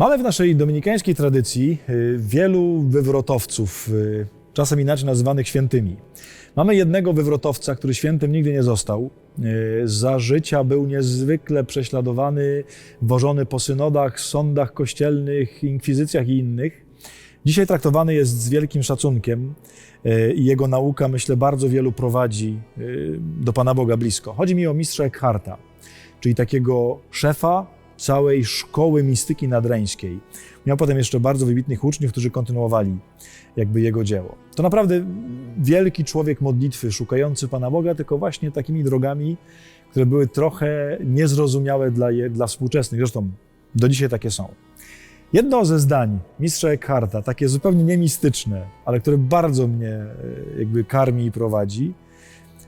Mamy w naszej dominikańskiej tradycji y, wielu wywrotowców, y, czasem inaczej nazywanych świętymi. Mamy jednego wywrotowca, który świętym nigdy nie został. Y, Za życia był niezwykle prześladowany, wożony po synodach, sądach kościelnych, inkwizycjach i innych. Dzisiaj traktowany jest z wielkim szacunkiem i jego nauka, myślę, bardzo wielu prowadzi do Pana Boga blisko. Chodzi mi o mistrza Eckharta, czyli takiego szefa całej szkoły mistyki nadreńskiej. Miał potem jeszcze bardzo wybitnych uczniów, którzy kontynuowali jakby jego dzieło. To naprawdę wielki człowiek modlitwy, szukający Pana Boga, tylko właśnie takimi drogami, które były trochę niezrozumiałe dla, je, dla współczesnych. Zresztą do dzisiaj takie są. Jedno ze zdań mistrza Eckharta, takie zupełnie niemistyczne, ale które bardzo mnie e, jakby karmi i prowadzi,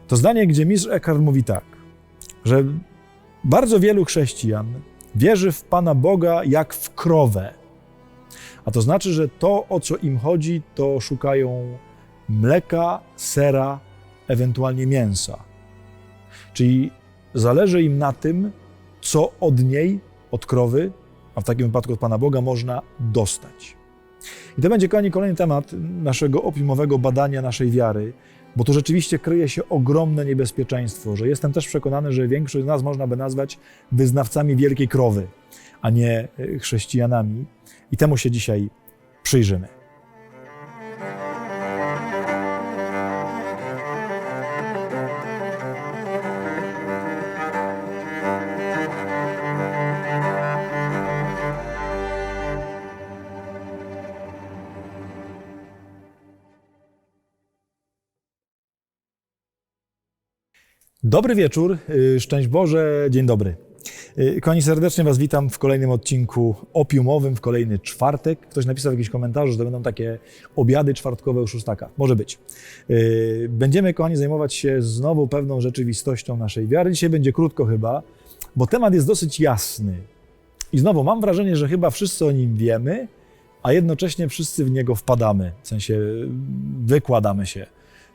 to zdanie, gdzie mistrz Eckhart mówi tak, że bardzo wielu chrześcijan wierzy w Pana Boga jak w krowę. A to znaczy, że to, o co im chodzi, to szukają mleka, sera, ewentualnie mięsa. Czyli zależy im na tym, co od niej, od krowy, a w takim wypadku od Pana Boga, można dostać. I to będzie, kochani, kolejny temat naszego opiumowego badania naszej wiary, bo tu rzeczywiście kryje się ogromne niebezpieczeństwo, że jestem też przekonany, że większość z nas można by nazwać wyznawcami wielkiej krowy, a nie e, chrześcijanami. I temu się dzisiaj przyjrzymy. Dobry wieczór, y, szczęść Boże, dzień dobry. Y, Kochani, serdecznie Was witam w kolejnym odcinku opiumowym, w kolejny czwartek. Ktoś napisał w jakiś komentarzu, że to będą takie obiady czwartkowe u szóstaka. Może być. Y, Będziemy, kochani, zajmować się znowu pewną rzeczywistością naszej wiary. Dzisiaj będzie krótko chyba, bo temat jest dosyć jasny. I znowu mam wrażenie, że chyba wszyscy o nim wiemy, a jednocześnie wszyscy w niego wpadamy, w sensie wykładamy się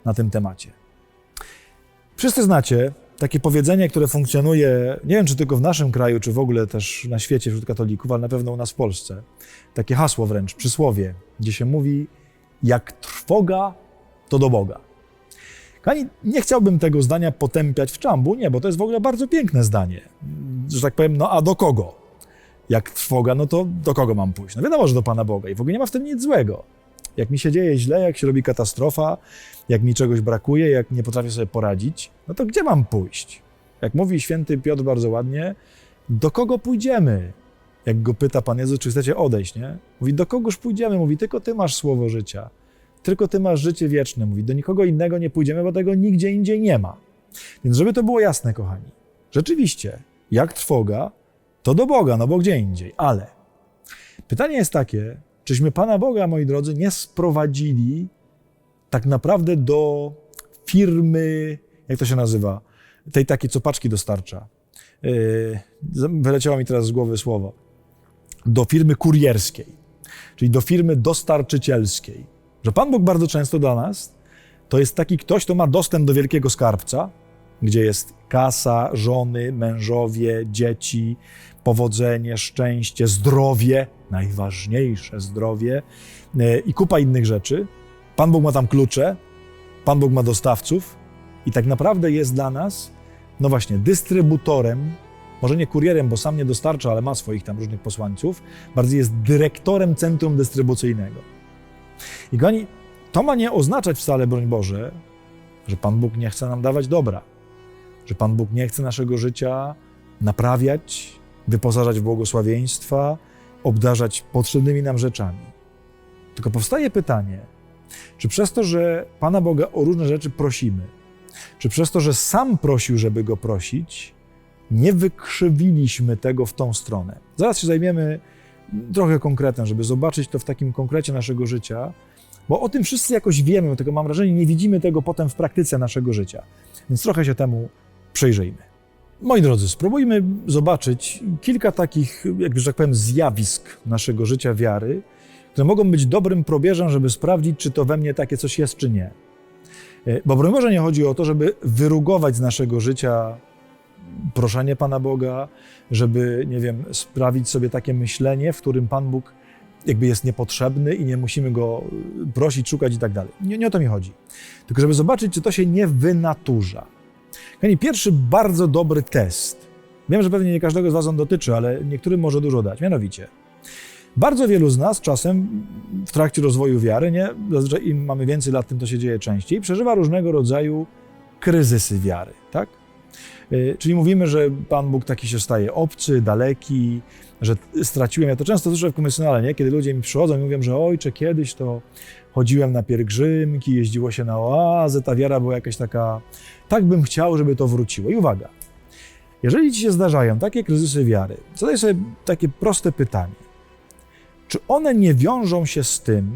na tym temacie. Wszyscy znacie takie powiedzenie, które funkcjonuje, nie wiem czy tylko w naszym kraju, czy w ogóle też na świecie wśród katolików, ale na pewno u nas w Polsce. Takie hasło wręcz, przysłowie, gdzie się mówi, jak trwoga, to do Boga. Kochani, nie chciałbym tego zdania potępiać w czambu, nie, bo to jest w ogóle bardzo piękne zdanie. Że tak powiem, no a do kogo? Jak trwoga, no to do kogo mam pójść? No wiadomo, że do Pana Boga i w ogóle nie ma w tym nic złego. Jak mi się dzieje źle, jak się robi katastrofa, jak mi czegoś brakuje, jak nie potrafię sobie poradzić, no to gdzie mam pójść? Jak mówi święty Piotr bardzo ładnie, do kogo pójdziemy? Jak go pyta Pan Jezus, czy chcecie odejść, nie? Mówi, do kogoż pójdziemy? Mówi, tylko Ty masz słowo życia. Tylko Ty masz życie wieczne. Mówi, do nikogo innego nie pójdziemy, bo tego nigdzie indziej nie ma. Więc żeby to było jasne, kochani, rzeczywiście, jak trwoga, to do Boga, no bo gdzie indziej. Ale pytanie jest takie, czyśmy Pana Boga, moi drodzy, nie sprowadzili tak naprawdę do firmy, jak to się nazywa, tej takiej, co paczki dostarcza. Yy, wyleciało mi teraz z głowy słowo. Do firmy kurierskiej, czyli do firmy dostarczycielskiej. Że Pan Bóg bardzo często dla nas to jest taki ktoś, kto ma dostęp do wielkiego skarbca, gdzie jest kasa, żony, mężowie, dzieci, powodzenie, szczęście, zdrowie, najważniejsze zdrowie yy, i kupa innych rzeczy. Pan Bóg ma tam klucze, Pan Bóg ma dostawców i tak naprawdę jest dla nas, no właśnie, dystrybutorem, może nie kurierem, bo sam nie dostarcza, ale ma swoich tam różnych posłańców, bardziej jest dyrektorem centrum dystrybucyjnego. I kochani, to ma nie oznaczać wcale, broń Boże, że Pan Bóg nie chce nam dawać dobra, że Pan Bóg nie chce naszego życia naprawiać, wyposażać w błogosławieństwa, obdarzać potrzebnymi nam rzeczami. Tylko powstaje pytanie, czy przez to, że Pana Boga o różne rzeczy prosimy, czy przez to, że sam prosił, żeby go prosić, nie wykrzywiliśmy tego w tą stronę? Zaraz się zajmiemy trochę konkretem, żeby zobaczyć to w takim konkrecie naszego życia, bo o tym wszyscy jakoś wiemy, tylko mam wrażenie, nie widzimy tego potem w praktyce naszego życia. Więc trochę się temu przyjrzyjmy. Moi drodzy, spróbujmy zobaczyć kilka takich, jak że tak powiem, zjawisk naszego życia wiary, które mogą być dobrym probierzem, żeby sprawdzić, czy to we mnie takie coś jest, czy nie. Bo broń Boże nie chodzi o to, żeby wyrugować z naszego życia proszenie Pana Boga, żeby, nie wiem, sprawić sobie takie myślenie, w którym Pan Bóg jakby jest niepotrzebny i nie musimy go prosić, szukać i tak dalej. Nie, nie o to mi chodzi. Tylko żeby zobaczyć, czy to się nie wynaturza. Kochani, pierwszy bardzo dobry test. Wiem, że pewnie nie każdego z Was on dotyczy, ale niektórym może dużo dać. Mianowicie, bardzo wielu z nas czasem w trakcie rozwoju wiary, nie, zazwyczaj im mamy więcej lat, tym to się dzieje częściej, przeżywa różnego rodzaju kryzysy wiary, Czyli mówimy, że Pan Bóg taki się staje obcy, daleki, że straciłem. Ja to często słyszę w komisjonale, nie? kiedy ludzie mi przychodzą i mówią, że ojcze, kiedyś to chodziłem na pielgrzymki, jeździło się na oazę, ta wiara była jakaś taka, tak bym chciał, żeby to wróciło. I uwaga, jeżeli ci się zdarzają takie kryzysy wiary, zadaj sobie takie proste pytanie. Czy one nie wiążą się z tym,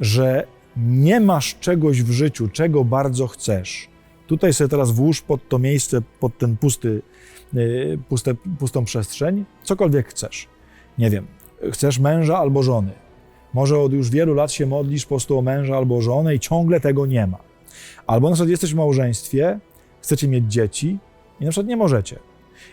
że nie masz czegoś w życiu, czego bardzo chcesz? Tutaj sobie teraz włóż pod to miejsce, pod ten pusty, yy, puste, pustą przestrzeń, cokolwiek chcesz. Nie wiem, chcesz męża albo żony. Może od już wielu lat się modlisz po prostu o męża albo żonę i ciągle tego nie ma. Albo na przykład jesteś w małżeństwie, chcecie mieć dzieci i na przykład nie możecie.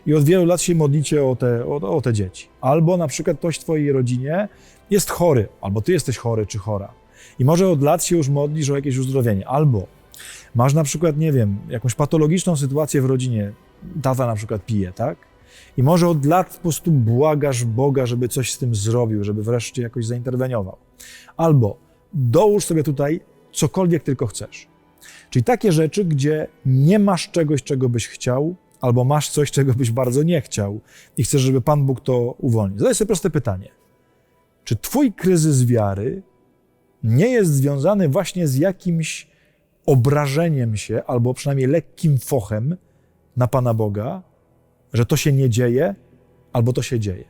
I od wielu lat się modlicie o te, o, o te dzieci. Albo na przykład ktoś w twojej rodzinie jest chory, albo ty jesteś chory czy chora. I może od lat się już modlisz o jakieś uzdrowienie. Albo masz na przykład, nie wiem, jakąś patologiczną sytuację w rodzinie, tata na przykład pije, tak? I może od lat po prostu błagasz Boga, żeby coś z tym zrobił, żeby wreszcie jakoś zainterweniował. Albo dołóż sobie tutaj cokolwiek tylko chcesz. Czyli takie rzeczy, gdzie nie masz czegoś, czego byś chciał, albo masz coś, czego byś bardzo nie chciał i chcesz, żeby Pan Bóg to uwolnił. Zadaj sobie proste pytanie. Czy Twój kryzys wiary nie jest związany właśnie z jakimś obrażeniem się, albo przynajmniej lekkim fochem na Pana Boga, że to się nie dzieje, albo to się dzieje?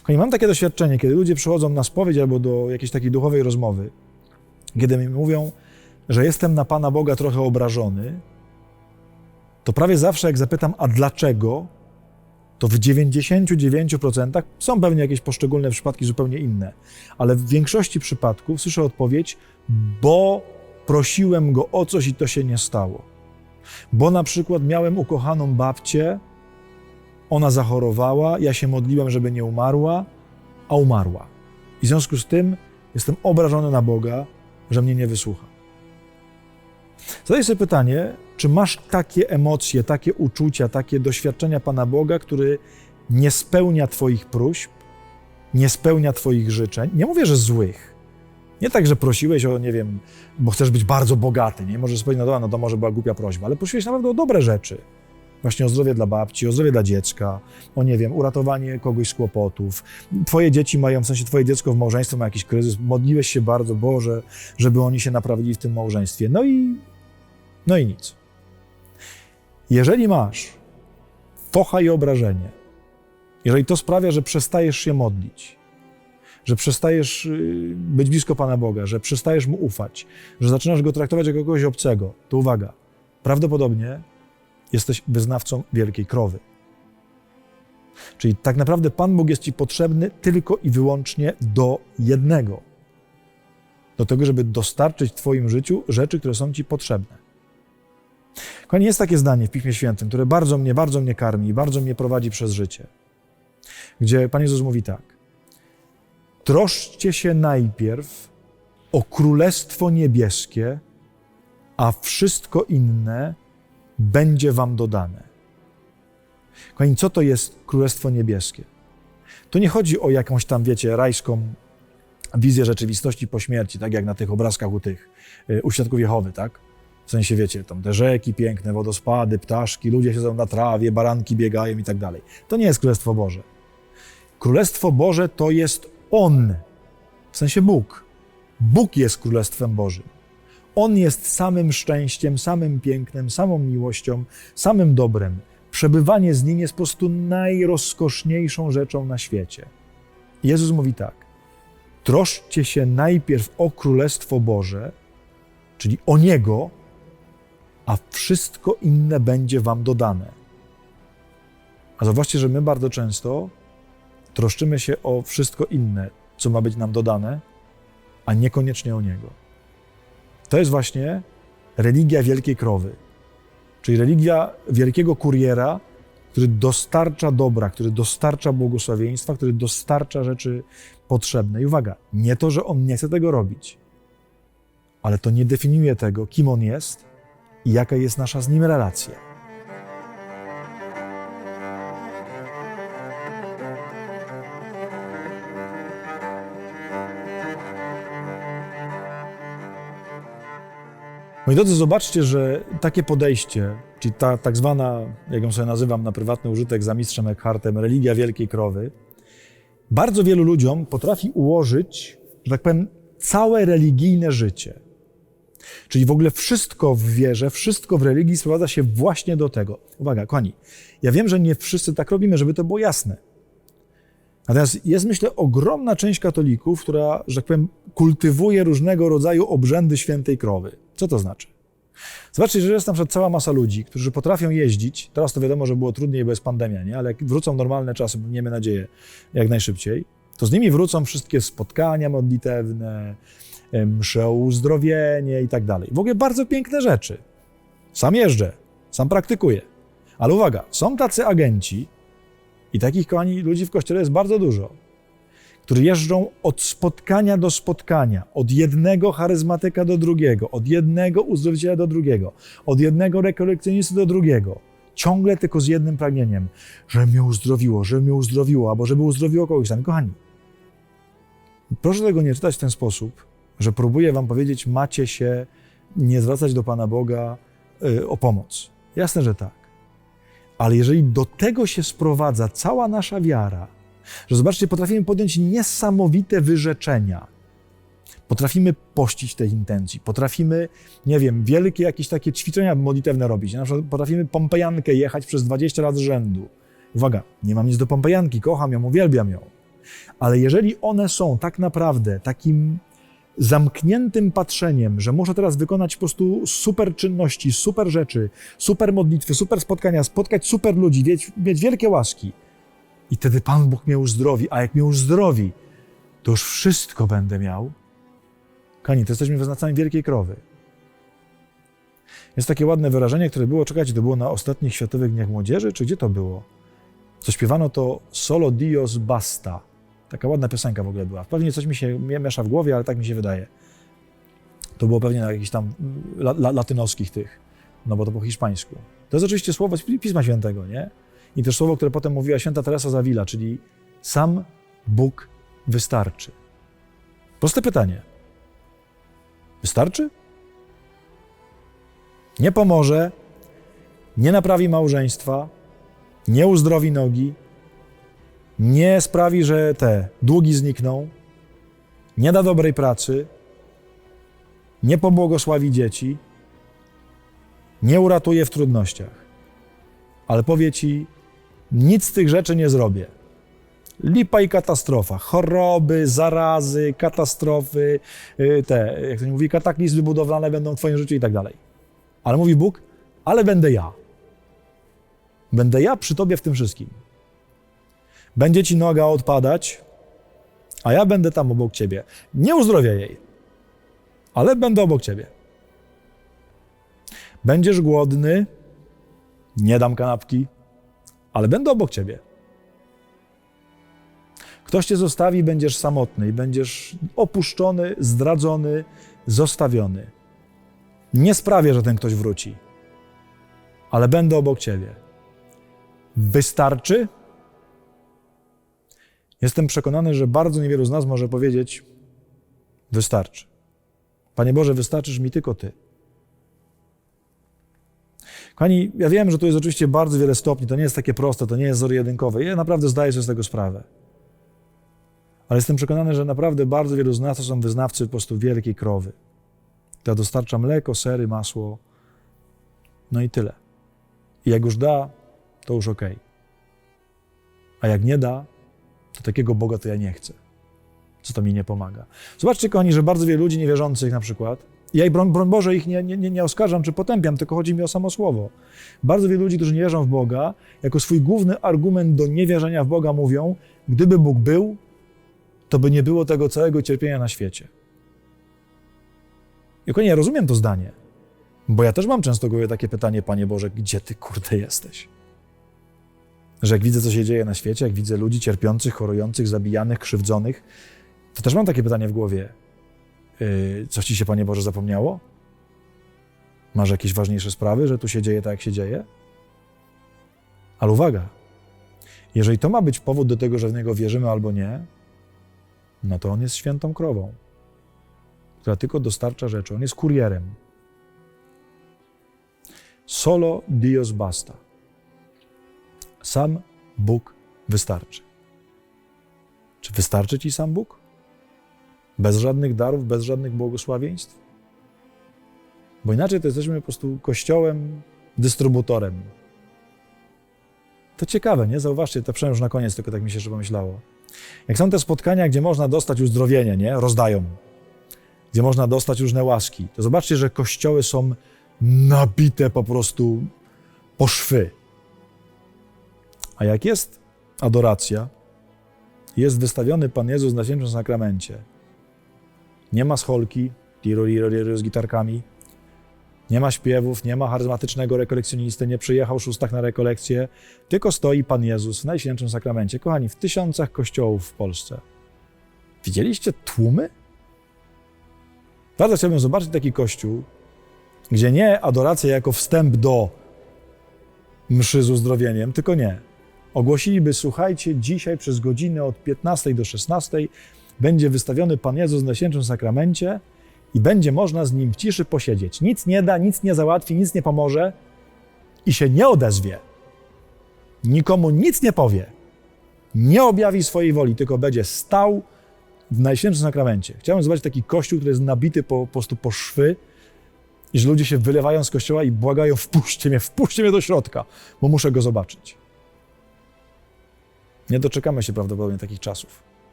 Kochani, mam takie doświadczenie, kiedy ludzie przychodzą na spowiedź albo do jakiejś takiej duchowej rozmowy, kiedy mi mówią, że jestem na Pana Boga trochę obrażony, to prawie zawsze jak zapytam, a dlaczego, to w 99% są pewnie jakieś poszczególne przypadki zupełnie inne, ale w większości przypadków słyszę odpowiedź, bo prosiłem go o coś i to się nie stało. Bo na przykład miałem ukochaną babcię, ona zachorowała, ja się modliłem, żeby nie umarła, a umarła. I w związku z tym jestem obrażony na Boga, że mnie nie wysłucha. Zadaj sobie pytanie, czy masz takie emocje, takie uczucia, takie doświadczenia Pana Boga, który nie spełnia Twoich próśb, nie spełnia Twoich życzeń? Nie mówię, że złych. Nie tak, że prosiłeś o, nie wiem, bo chcesz być bardzo bogaty, nie? Możesz powiedzieć, no no to może była głupia prośba, ale prosiłeś naprawdę o dobre rzeczy. Właśnie o zdrowie dla babci, o zdrowie dla dziecka, o nie wiem, uratowanie kogoś z kłopotów. Twoje dzieci mają, w sensie twoje dziecko w małżeństwie ma jakiś kryzys, modliłeś się bardzo, Boże, żeby oni się naprawili w tym małżeństwie. No i, no i nic. Jeżeli masz focha i obrażenie, jeżeli to sprawia, że przestajesz się modlić, że przestajesz y, być blisko Pana Boga, że przestajesz Mu ufać, że zaczynasz Go traktować jako kogoś obcego, to uwaga, prawdopodobnie jesteś wyznawcą wielkiej krowy. Czyli tak naprawdę Pan Bóg jest Ci potrzebny tylko i wyłącznie do jednego. Do tego, żeby dostarczyć w Twoim życiu rzeczy, które są Ci potrzebne. Kochani, jest takie zdanie w Piśmie Świętym, które bardzo mnie, bardzo mnie karmi i bardzo mnie prowadzi przez życie, gdzie Pan Jezus mówi tak. Troszczcie się najpierw o Królestwo Niebieskie, a wszystko inne będzie wam dodane. Kochani, co to jest Królestwo Niebieskie? To nie chodzi o jakąś tam, wiecie, rajską wizję rzeczywistości po śmierci, tak jak na tych obrazkach u tych, y, u Świadków Jehowy, tak? W sensie, wiecie, tam te rzeki piękne, wodospady, ptaszki, ludzie siedzą na trawie, baranki biegają i tak dalej. To nie jest Królestwo Boże. Królestwo Boże to jest On, w sensie Bóg. Bóg jest Królestwem Bożym. On jest samym szczęściem, samym pięknem, samą miłością, samym dobrem. Przebywanie z Nim jest po prostu najrozkoszniejszą rzeczą na świecie. Jezus mówi tak: troszczcie się najpierw o Królestwo Boże, czyli o Niego, a wszystko inne będzie Wam dodane. A zobaczcie, że my bardzo często troszczymy się o wszystko inne, co ma być nam dodane, a niekoniecznie o Niego. To jest właśnie religia wielkiej krowy. Czyli religia wielkiego kuriera, który dostarcza dobra, który dostarcza błogosławieństwa, który dostarcza rzeczy potrzebne. I uwaga, nie to, że on nie chce tego robić, ale to nie definiuje tego, kim on jest i jaka jest nasza z nim relacja. Moi drodzy, zobaczcie, że takie podejście, czyli ta tak zwana, jak ją sobie nazywam na prywatny użytek za mistrzem Eckhartem, religia wielkiej krowy, bardzo wielu ludziom potrafi ułożyć, że tak powiem, całe religijne życie. Czyli w ogóle wszystko w wierze, wszystko w religii sprowadza się właśnie do tego. Uwaga, kochani, ja wiem, że nie wszyscy tak robimy, żeby to było jasne. Natomiast jest, myślę, ogromna część katolików, która, że tak powiem, kultywuje różnego rodzaju obrzędy świętej krowy. Co to znaczy? Zobaczcie, że jest na przykład cała masa ludzi, którzy potrafią jeździć. Teraz to wiadomo, że było trudniej, bo jest pandemia, nie? ale jak wrócą normalne czasy, miejmy nadzieję, jak najszybciej, to z nimi wrócą wszystkie spotkania modlitewne, msze o uzdrowienie i tak dalej. W ogóle bardzo piękne rzeczy. Sam jeżdżę, sam praktykuję. Ale uwaga, są tacy agenci, i takich, kochani, ludzi w kościele jest bardzo dużo, którzy jeżdżą od spotkania do spotkania, od jednego charyzmatyka do drugiego, od jednego uzdrowiciela do drugiego, od jednego rekolekcjonisty do drugiego. Ciągle tylko z jednym pragnieniem, że mnie uzdrowiło, że mnie uzdrowiło, albo żeby uzdrowiło kogoś tam. Kochani, proszę tego nie czytać w ten sposób, że próbuję wam powiedzieć, macie się nie zwracać do Pana Boga y, o pomoc. Jasne, że tak. Ale jeżeli do tego się sprowadza cała nasza wiara, że zobaczcie, potrafimy podjąć niesamowite wyrzeczenia, potrafimy pościć tej intencji, potrafimy, nie wiem, wielkie jakieś takie ćwiczenia modlitewne robić. Na przykład potrafimy Pompejankę jechać przez 20 lat z rzędu. Uwaga, nie mam nic do Pompejanki, kocham ją, uwielbiam ją. Ale jeżeli one są tak naprawdę takim zamkniętym patrzeniem, że muszę teraz wykonać po prostu super czynności, super rzeczy, super modlitwy, super spotkania, spotkać super ludzi, mieć, mieć wielkie łaski. I wtedy Pan Bóg mnie uzdrowi, a jak mnie uzdrowi, to już wszystko będę miał. Kani, to jesteśmy wyznacami wielkiej krowy. Jest takie ładne wyrażenie, które było, czekajcie, to było na ostatnich Światowych Dniach Młodzieży, czy gdzie to było? Co śpiewano to Solo Dios Basta. Taka ładna piosenka w ogóle była. Pewnie coś mi się miesza w głowie, ale tak mi się wydaje. To było pewnie na jakichś tam la, la, latynoskich tych, no bo to po hiszpańsku. To jest oczywiście słowo Pisma Świętego, nie? I też słowo, które potem mówiła święta Teresa Zawila, czyli sam Bóg wystarczy. Proste pytanie. Wystarczy? Nie pomoże, nie naprawi małżeństwa, nie uzdrowi nogi, nie sprawi, że te długi znikną, nie da dobrej pracy, nie pobłogosławi dzieci, nie uratuje w trudnościach. Ale powie ci, nic z tych rzeczy nie zrobię. Lipa i katastrofa. Choroby, zarazy, katastrofy, y, te, jak to się mówi, kataklizmy budowlane będą w Twoim życiu i tak dalej. Ale mówi Bóg, ale będę ja. Będę ja przy Tobie w tym wszystkim. Będzie ci noga odpadać, a ja będę tam obok ciebie. Nie uzdrowię jej, ale będę obok ciebie. Będziesz głodny, nie dam kanapki, ale będę obok ciebie. Ktoś cię zostawi, będziesz samotny i będziesz opuszczony, zdradzony, zostawiony. Nie sprawię, że ten ktoś wróci, ale będę obok ciebie. Wystarczy? Jestem przekonany, że bardzo niewielu z nas może powiedzieć: Wystarczy. Panie Boże, wystarczysz mi tylko Ty. Kochani, ja wiem, że tu jest oczywiście bardzo wiele stopni, to nie jest takie proste, to nie jest zero-jedynkowe. Ja naprawdę zdaję sobie z tego sprawę. Ale jestem przekonany, że naprawdę bardzo wielu z nas to są wyznawcy po prostu wielkiej krowy, która dostarcza mleko, sery, masło, no i tyle. I jak już da, to już ok. A jak nie da, to takiego Boga to ja nie chcę. Co to mi nie pomaga. Zobaczcie, kochani, że bardzo wielu ludzi niewierzących na przykład, ja i broń, broń Boże ich nie, nie, nie oskarżam czy potępiam, tylko chodzi mi o samo słowo. Bardzo wielu ludzi, którzy nie wierzą w Boga, jako swój główny argument do niewierzenia w Boga mówią, gdyby Bóg był, to by nie było tego całego cierpienia na świecie. I kochani, ja rozumiem to zdanie. Bo ja też mam często głowie takie pytanie, Panie Boże, gdzie Ty kurde jesteś? Że jak widzę, co się dzieje na świecie, jak widzę ludzi cierpiących, chorujących, zabijanych, krzywdzonych, to też mam takie pytanie w głowie. Yy, coś Ci się, Panie Boże, zapomniało? Masz jakieś ważniejsze sprawy, że tu się dzieje tak, jak się dzieje? Ale uwaga, jeżeli to ma być powód do tego, że w Niego wierzymy albo nie, no to On jest świętą krową, która tylko dostarcza rzeczy. On jest kurierem. Solo Dios basta. Sam Bóg wystarczy. Czy wystarczy Ci sam Bóg? Bez żadnych darów, bez żadnych błogosławieństw? Bo inaczej to jesteśmy po prostu kościołem, dystrybutorem. To ciekawe, nie? Zauważcie, to przynajmniej już na koniec tylko tak mi się jeszcze pomyślało. Jak są te spotkania, gdzie można dostać uzdrowienie, nie? Rozdają. Gdzie można dostać różne łaski. To zobaczcie, że kościoły są nabite po prostu po szwy. A jak jest adoracja, jest wystawiony Pan Jezus na świętym sakramencie, nie ma scholki, tiro, tiro, tiro, z gitarkami, nie ma śpiewów, nie ma charyzmatycznego rekolekcjonisty, nie przyjechał szóstak na rekolekcję, tylko stoi Pan Jezus w Najświętszym Sakramencie. Kochani, w tysiącach kościołów w Polsce. Widzieliście tłumy? Bardzo chciałbym zobaczyć taki kościół, gdzie nie adoracja jako wstęp do mszy z uzdrowieniem, tylko nie. Ogłosiliby, słuchajcie, dzisiaj przez godzinę od 15 do 16 będzie wystawiony Pan Jezus na Świętym Sakramencie i będzie można z Nim w ciszy posiedzieć. Nic nie da, nic nie załatwi, nic nie pomoże i się nie odezwie. Nikomu nic nie powie. Nie objawi swojej woli, tylko będzie stał w Najświętszym Sakramencie. Chciałbym zobaczyć taki kościół, który jest nabity po, po prostu po szwy i że ludzie się wylewają z kościoła i błagają, wpuśćcie mnie, wpuśćcie mnie do środka, bo muszę go zobaczyć. Nie doczekamy się prawdopodobnie takich czasów.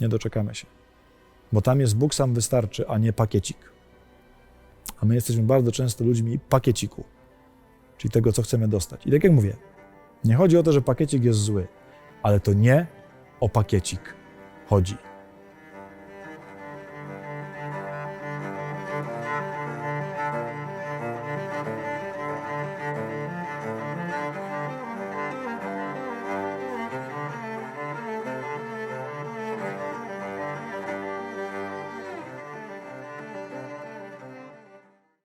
Nie doczekamy się. Bo tam jest Bóg sam wystarczy, a nie pakiecik. A my jesteśmy bardzo często ludźmi pakieciku, czyli tego, co chcemy dostać. I tak jak mówię, nie chodzi o to, że pakiecik jest zły, ale to nie o pakiecik chodzi.